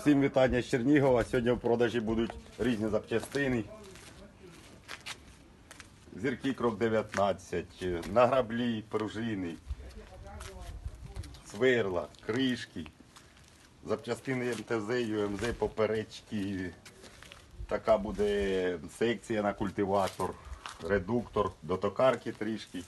Всім вітання з Чернігова. Сьогодні в продажі будуть різні запчастини. Зірки крок 19, на граблі, пружини, сверла, кришки, запчастини МТЗ, ЮМЗ, поперечки. Така буде секція на культиватор, редуктор, до токарки трішки.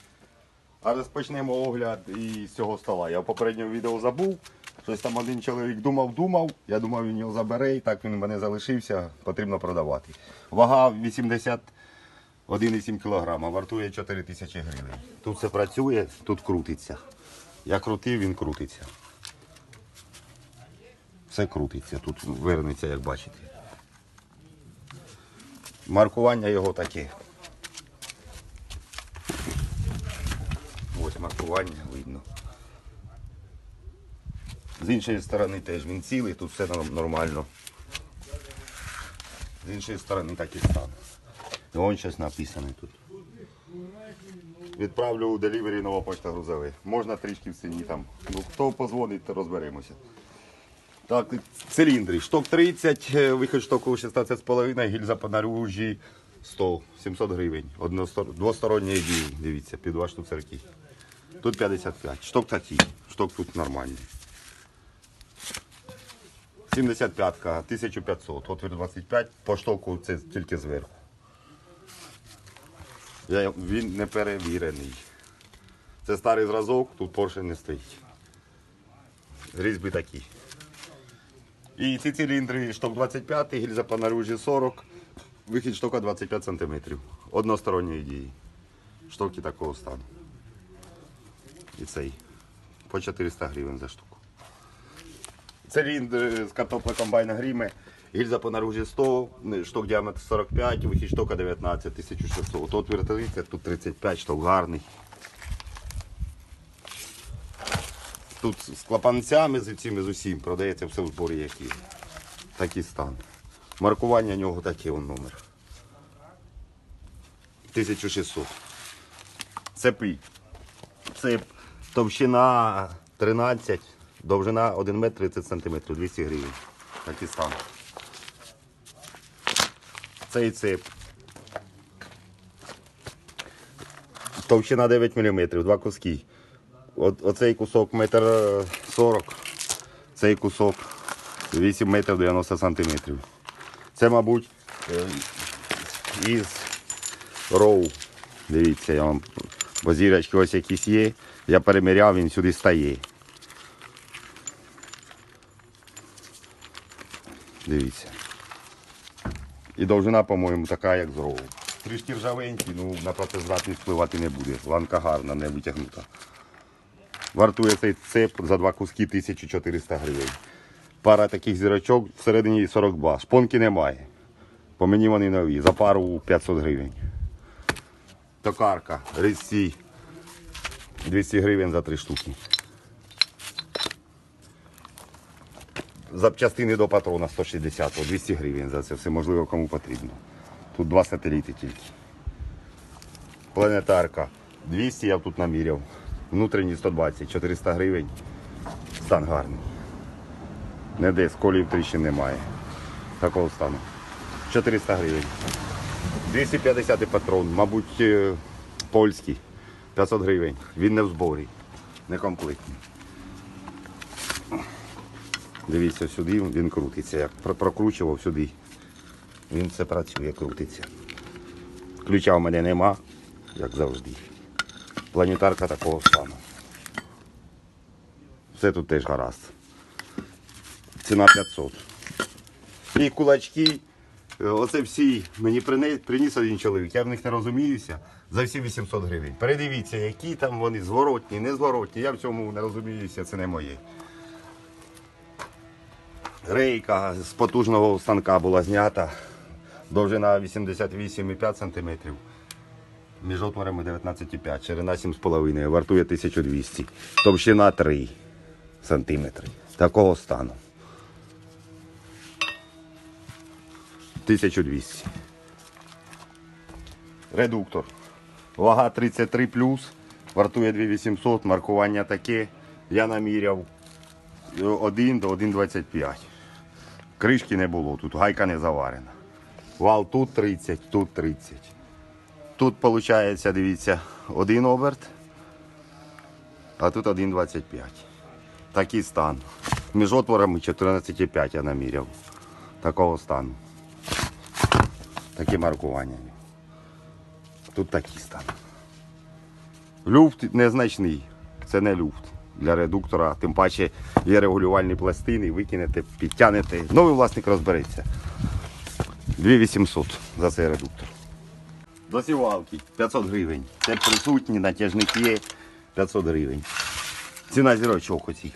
А розпочнемо огляд із цього стола. Я в попередньому відео забув. Щось там один чоловік думав, думав. Я думав, він його забере, і так він в мене залишився, потрібно продавати. Вага 81,7 кг, вартує 4 тисячі гривень. Тут все працює, тут крутиться. Я крутив, він крутиться. Все крутиться, тут вернеться, як бачите. Маркування його таке. Ось маркування видно. З іншої сторони теж він цілий, тут все нормально. З іншої сторони так і стан. І Вон щось написане тут. Відправлю у делівері нова почта грузове. Можна трішки в ціні там. Ну, хто позвонить, то розберемося. Так, циліндри. Шток 30, е, вихід штоку 16,5, гільза по наружі 100, 700 гривень. Двосторонній дій, дивіться, під два штуцерки. Тут 55. Шток такий, шток тут нормальний. 75-ка, 1500, отвір 25, по штоку це тільки зверху. Я, він не перевірений. Це старий зразок, тут Porsche не стоїть. Різьби такі. І ці циліндри шток 25, гільза по наружі 40, вихід штока 25 см. Односторонньої дії. Штоки такого стану. І цей. По 400 гривень за штуку. Циліндр з картопля комбайна гріме. Гільза по наружі 100, шток діаметр 45, вихід штока 19, 1600. Отвір 30, тут 35, шток гарний. Тут з клапанцями, з цими з усім, продається все в зборі які. Такий стан. Маркування нього таке он номер. 1600. Цепи. Цеп товщина 13, довжина 1 метр 30 сантиметрів, 200 гривень. Такий стан. Цей цеп. Товщина 9 мм, два куски. От, оцей кусок метр е, 40, цей кусок 8 метрів 90 сантиметрів. Це, мабуть, е, із роу. Дивіться, я вам, бо зірочки ось якісь є. Я переміряв, він сюди стає. Дивіться. І довжина, по-моєму, така, як з роу. Трішки ржавенький, ну на працездатність впливати не буде. Ланка гарна, не витягнута. Вартує цей цеп за два куски 1400 гривень. Пара таких зірочок всередині 42. Шпонки немає. По мені вони нові. За пару 500 гривень. Токарка, різці. 200 гривень за три штуки. Запчастини до патрона 160, 200 гривень за це все можливо кому потрібно. Тут два сателіти тільки. Планетарка 200 я тут наміряв. Внутрішній 120, 400 гривень. Стан гарний. Не де сколів тріщин немає. Такого стану. 400 гривень. 250 патрон, мабуть, е, польський. 500 гривень. Він не в зборі. Не комплектний. Дивіться, сюди він крутиться. Як прокручував сюди. Він все працює, крутиться. Ключа в мене нема, як завжди. Планетарка такого стану. Все тут теж гаразд. Ціна 500. І кулачки. е, Оце всі мені приніс один чоловік, я в них не розуміюся. За всі 800 гривень. Передивіться, які там вони зворотні, не зворотні. Я в цьому не розуміюся, це не моє. Рейка з потужного станка була знята. Довжина 88,5 см. Між отворами 19,5, ширина 7,5, вартує 1200. Товщина 3 см. Такого стану. 1200. Редуктор. Вага 33 вартує 2800, маркування таке. Я наміряв 1 до 1,25. Кришки не було, тут гайка не заварена. Вал тут 30, тут 30. Тут виходить, дивіться, один оберт, а тут 1,25. Такий стан. Між отворами 14,5 я наміряв. Такого стану. Такі маркування. Тут такий стан. Люфт незначний. Це не люфт для редуктора. Тим паче є регулювальні пластини, викинете, підтягнете. Новий власник розбереться. 2800 за цей редуктор. Досівалки 500 гривень. Це присутні, натяжник є 500 гривень. Ціна зірочок оцих.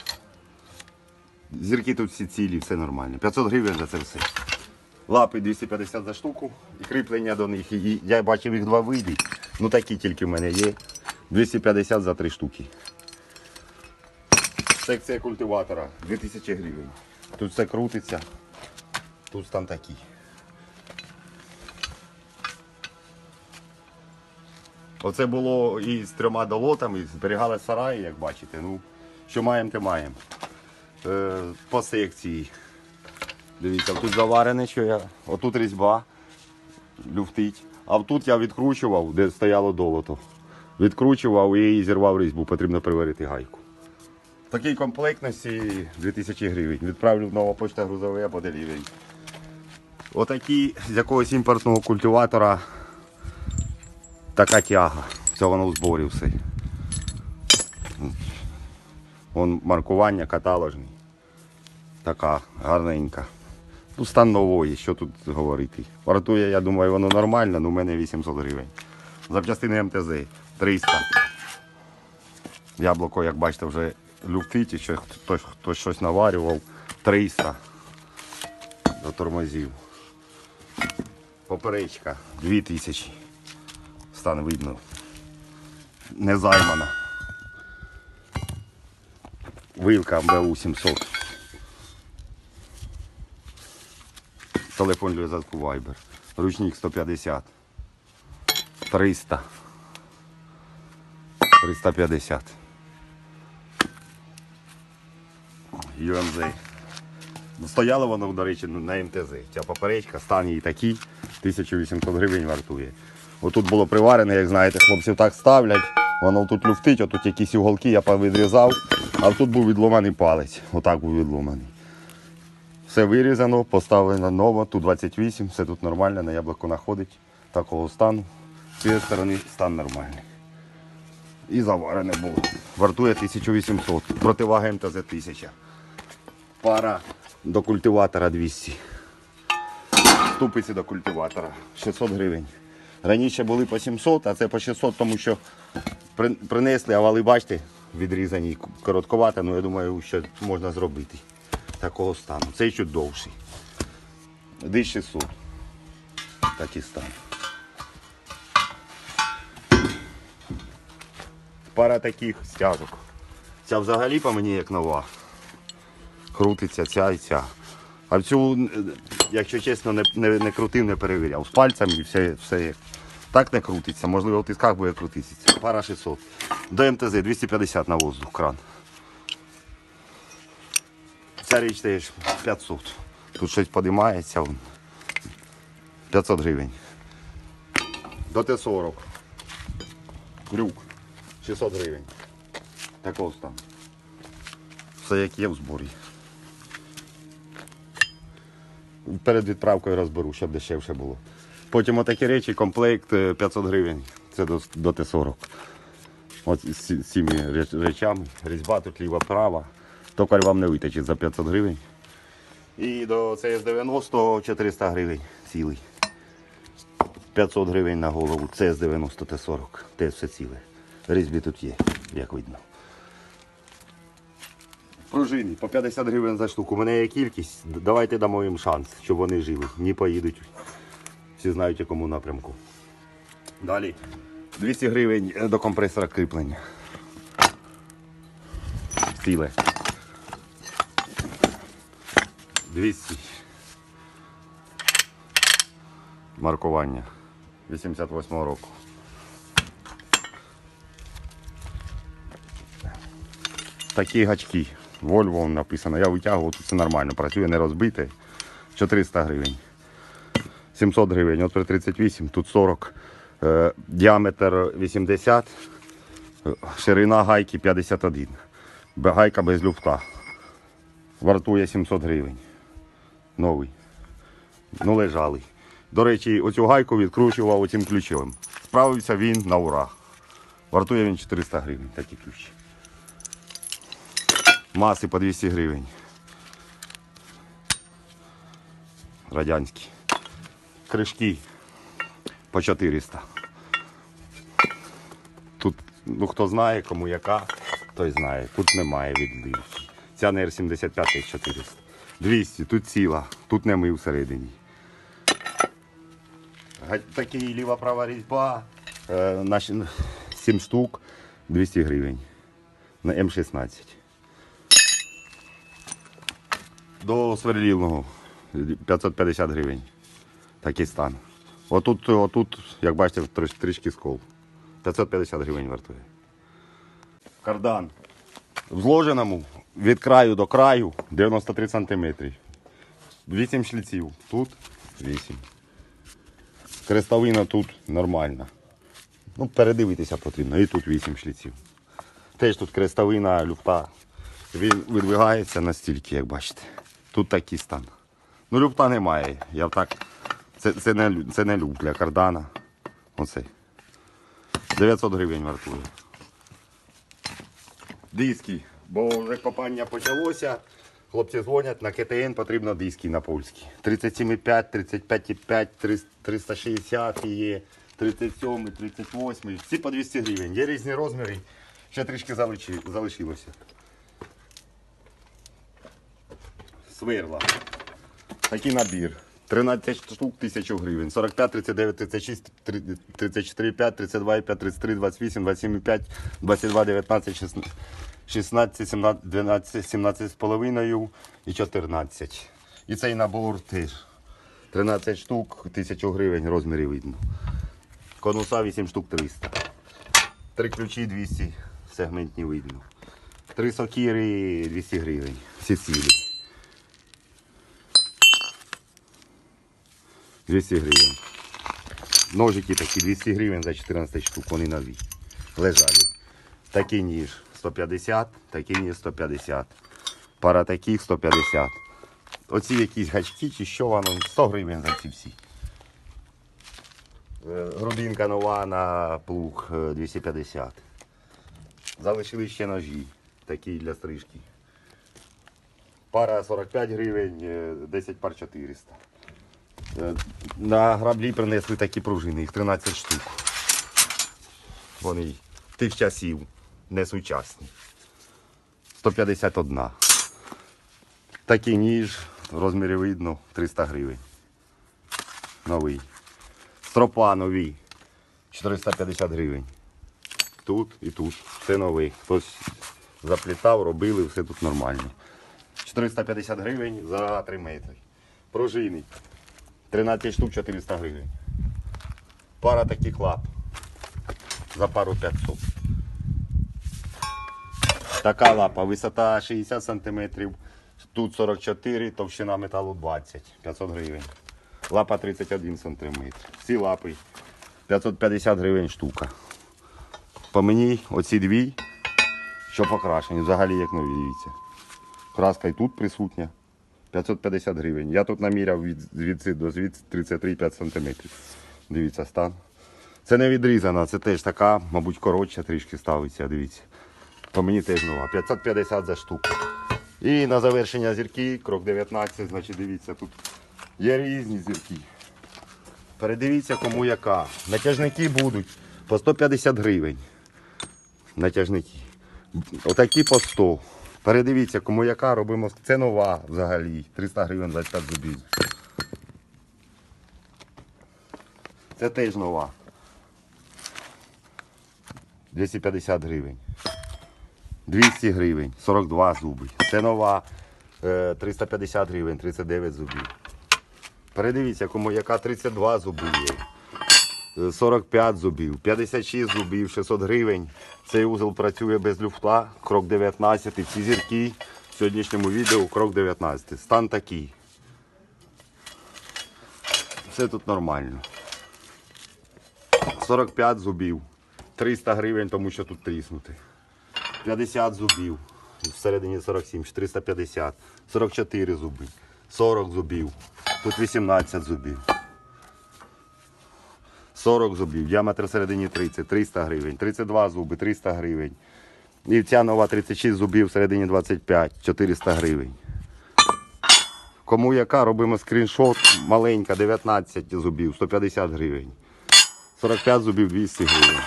Зірки тут всі цілі, все нормально. 500 гривень за це все. Лапи 250 за штуку і кріплення до них. І я бачив їх два види. Ну такі тільки в мене є. 250 за три штуки. Секція культиватора 2000 гривень. Тут все крутиться. Тут стан такий. Оце було і з трьома долотами, зберігали сараї, як бачите. Ну, що маємо, те маємо. Е, по секції. Дивіться, тут заварене, що я. Отут різьба люфтить. А тут я відкручував, де стояло долото. Відкручував і зірвав різьбу, потрібно приварити гайку. В такій комплектності 2000 гривень. Відправлю в нова почта грузовий або делівері. Отакі з якогось імпортного культиватора така тяга. Це воно у зборі все. Вон маркування каталожний. Така гарненька. Ну, стан нової, що тут говорити. Вартує, я думаю, воно нормально, але у мене 800 гривень. Запчастини МТЗ 300. Яблуко, як бачите, вже люфтить, і ще хтось, хтось щось наварював. 300 до тормозів. Поперечка 2000. Стан видно. Не займана. Вилка МБУ 700. Телефон для зв'язку Viber. Ручник 150. 300. 350. UMZ. Стояло воно, до речі, на МТЗ. Ця поперечка, стан її такий, 1800 гривень вартує. Отут було приварене, як знаєте, хлопців так ставлять, воно тут люфтить, отут якісь уголки я повідрізав, а тут був відломаний палець. Отак був відломаний. Все вирізано, поставлено ново, тут 28, все тут нормально, на яблуко знаходить такого стану. З цієї сторони стан нормальний. І заварене було. Вартує 1800, противага МТЗ 1000. Пара до культиватора 200. Ступиці до культиватора 600 гривень. Раніше були по 700, а це по 600, тому що принесли, а вали, бачите, відрізані коротковато, ну я думаю, що можна зробити такого стану. Цей чуть довший. Десь 600. Такий стан. Пара таких стяжок. Ця взагалі по мені як нова. Крутиться ця і ця. А цю, якщо чесно, не, не, не крутив, не перевіряв. З пальцями і все, все як. Так не крутиться, можливо, в тисках буде крутитися. Пара 600. До МТЗ 250 на воздух кран. Ця річ теж 500. Тут щось подимається. 500 гривень. До Т-40. Крюк. 600 гривень. Такого стану. Все як є в зборі. Перед відправкою розберу, щоб дешевше було. Потім отакі речі, комплект е, 500 гривень. Це до, до Т-40. От з цими речами. Різьба тут ліва права. Токар вам не витачить за 500 гривень. І до ЦС-90 400 гривень цілий. 500 гривень на голову. ЦС-90 Т-40. Те все ціле. Різьбі тут є, як видно. Пружини по 50 гривень за штуку. У мене є кількість. Давайте дамо їм шанс, щоб вони жили. Ні поїдуть. Всі знають, якому напрямку. Далі. 200 гривень е, до компресора кріплення. Ціле. 200. Маркування. 88 року. Такі гачки. Volvo написано. Я витягував, тут все нормально. Працює не розбите. 400 гривень. 700 гривень, от при 38, тут 40. Е, діаметр 80, е, ширина гайки 51. Гайка без люфта. Вартує 700 гривень. Новий. Ну, лежалий. До речі, оцю гайку відкручував оцим ключовим. Справився він на ура. Вартує він 400 гривень, такі ключі. Маси по 200 гривень. Радянські. Кришки по 400. Тут, ну хто знає, кому яка, той знає. Тут немає відливки. Ця на R75 400. 200, тут ціла, тут не ми всередині. Такі ліва-права різьба. Е, наші 7 штук 200 гривень. На М16. До сверлільного 550 гривень. Такий стан. Отут, отут, як бачите, трішки скол. 550 гривень вартує. Кардан. В зложеному від краю до краю 93 см. 8 шліців. Тут 8. Крестовина тут нормальна. Ну, передивитися потрібно. І тут 8 шліців. Теж тут крестовина, люфта. Він видвигається настільки, як бачите. Тут такий стан. Ну, люфта немає. Я так. Це, це, не, це не люфт для кардана. Оцей. 900 гривень вартує. Диски. Бо вже копання почалося. Хлопці дзвонять, на КТН потрібно диски на польські. 37,5, 35,5, 360 є, 37, 38. Всі по 200 гривень. Є різні розміри. Ще трішки залишилося. Сверла. Такий набір. 13 штук 1000 гривень. 45, 39, 36, 34, 5, 32, 5, 33, 28, 27, 5, 22, 19, 16, 16 17, 12, 17 з половиною і 14. І цей набор теж. 13 штук, 1000 гривень, розмірі видно. Конуса 8 штук 300. Три ключі 200, сегментні видно. Три сокири 200 гривень. Всі цілі. 200 гривень. Ножики такі 200 гривень за 14 штук, вони нові. Лежали. Такий ніж 150, такий ніж 150. Пара таких 150. Оці якісь гачки чи що воно, 100 гривень за ці всі. Е, Грудинка нова на плуг е, 250. Залишили ще ножі, такі для стрижки. Пара 45 гривень, е, 10 пар 400. Е, На граблі принесли такі пружини, їх 13 штук. Вони тих часів не сучасні. 151. Такий ніж, в розмірі видно, 300 гривень. Новий. Стропа нові. 450 гривень. Тут і тут. Все новий. Хтось заплітав, робили, все тут нормально. 450 гривень за 3 метри. Пружини. 13 штук 400 гривень. Пара таких лап. За пару 500. Така лапа, висота 60 см, тут 44, товщина металу 20, 500 гривень. Лапа 31 см. Всі лапи 550 гривень штука. По мені оці дві, що покрашені, взагалі як нові, дивіться. Краска і тут присутня. 550 гривень. Я тут наміряв від звідси до звідси 33,5 см. Дивіться, стан. Це не відрізана, це теж така, мабуть, коротша трішки ставиться, дивіться. По мені теж нова. 550 за штуку. І на завершення зірки, крок 19, значить дивіться, тут є різні зірки. Передивіться, кому яка. Натяжники будуть по 150 гривень. Натяжники. Отакі по 100. Передивіться, кому яка робимо. Це нова взагалі. 300 гривень 25 зубів. Це теж нова. 250 гривень. 200 гривень, 42 зуби. Це нова. е, 350 гривень, 39 зубів. Передивіться, кому яка 32 зуби є. Е, 45 зубів, 56 зубів, 600 гривень. Цей узел працює без люфта, крок 19. Ці зірки в сьогоднішньому відео крок 19. Стан такий. Все тут нормально. 45 зубів. 300 гривень, тому що тут тріснути. 50 зубів. Всередині 47, 450. 44 зуби. 40 зубів. Тут 18 зубів. 40 зубів. Діаметр всередині 30, 300 гривень. 32 зуби, 300 гривень. І ця нова 36 зубів всередині 25, 400 гривень. Кому яка, робимо скріншот, маленька, 19 зубів, 150 гривень. 45 зубів 200 гривень.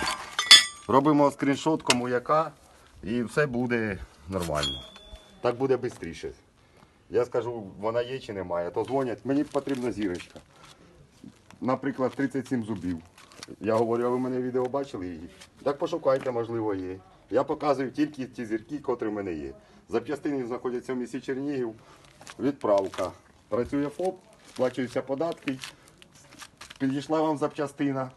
Робимо скріншот, кому яка, і все буде нормально. Так буде швидше. Я скажу, вона є чи немає, то дзвонять, мені потрібна зірочка. Наприклад, 37 зубів. Я говорю, а ви мене відео бачили її? Так пошукайте, можливо, є. Я показую тільки ті зірки, котрі в мене є. Запчастини знаходяться в місті Чернігів. Відправка. Працює ФОП, сплачуються податки. Підійшла вам запчастина,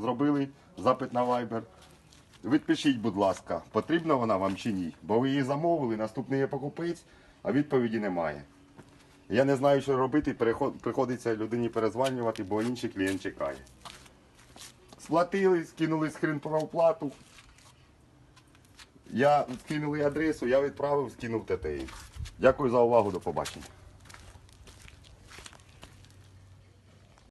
зробили запит на Viber. Відпишіть, будь ласка, потрібна вона вам чи ні. Бо ви її замовили, наступний є покупець, а відповіді немає. Я не знаю, що робити, приходиться людині перезванювати, бо інший клієнт чекає. Сплатили, скинули скрин про оплату. Я скинули адресу, я відправив, скинув ТТІ. Дякую за увагу, до побачення.